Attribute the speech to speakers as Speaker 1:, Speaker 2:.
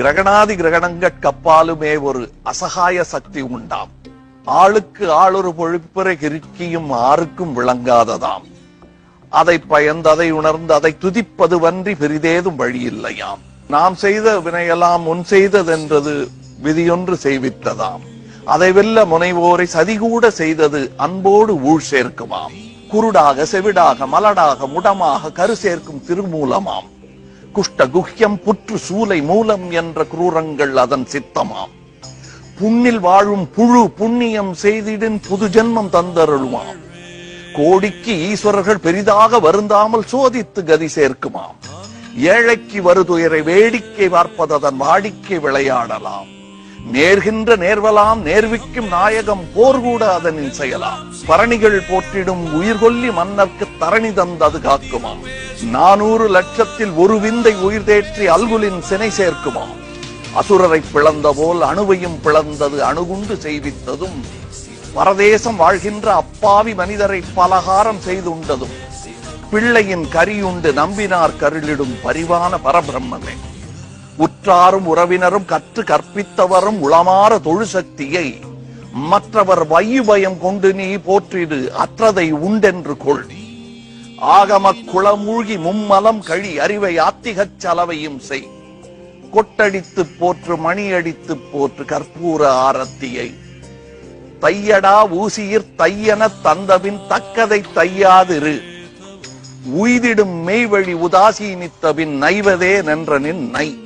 Speaker 1: கிரகணாதி கிரகணங்கட்கப்பாலுமே ஒரு அசகாய சக்தி உண்டாம். ஆளுக்கு ஆளொரு பொழிப்புரை கிருக்கியும் ஆருக்கும் விளங்காததாம். அதை பயந்து அதை உணர்ந்து அதை துதிப்பது வன்றி பெரிதேதும் வழியில்லையாம். நாம் செய்த வினையெல்லாம் முன் செய்ததென்றது விதியொன்று செய்வித்ததாம். அதை வெல்ல முனைவோரை சதிகூட செய்தது அன்போடு ஊழ் சேர்க்குமாம். குருடாக செவிடாக மலடாக முடமாக கரு சேர்க்கும் திருமூலமாம். குஷ்ட குஹ்யம் புற்று சூலை மூலம் என்ற குரூரங்கள் அதன் சித்தமாம். புண்ணில் வாழும் புழு புண்ணியம் செய்திடின் புது ஜென்மம் தந்தருளுமாம். கோடிக்கு ஈஸ்வரர்கள் பெரிதாக வருந்தாமல் சோதித்து கதி சேர்க்குமாம். ஏழைக்கு வருதுயரை வேடிக்கை பார்ப்பதன் வாடிக்கை விளையாடலாம். நேர்கின்ற நேர்வலாம் நேர்விக்கும் நாயகம் போர் கூட அதனில் பரணிகள் போற்றிடும் உயிர்கொல்லி மன்னர்க்கு தரணி தந்தது காக்குமாம் நானூறு லட்சத்தில் ஒரு விந்தை உயிர் தேற்றி அல்குலின் சினை சேர்க்குமாம் அசுரரை பிளந்த போல் அணுவையும் பிளந்தது அணுகுண்டு செய்வித்ததும் பரதேசம் வாழ்கின்ற அப்பாவி மனிதரை பலகாரம் செய்துண்டதும் பிள்ளையின் கரியுண்டு நம்பினார் கருளிடும் பரிவான பரபிரம்மமே உற்றாரும் உறவினரும் கற்று கற்பித்தவரும் உளமாற தொழு சக்தியை மற்றவர் வையு கொண்டு நீ போற்றிடு அற்றதை உண்டென்று கொள். ஆகம குளமூழ்கி மும்மலம் கழி அறிவை ஆத்திகச் சலவையும் செய். கொட்டடித்து போற்று மணியடித்து போற்று கற்பூர ஆரத்தியை. தையடா ஊசியிற் தையன தந்தபின் தக்கதை தையாதிரு. உய்திடும் மெய்வழி உதாசீனித்தபின் நைவதே நின்றனின் நை.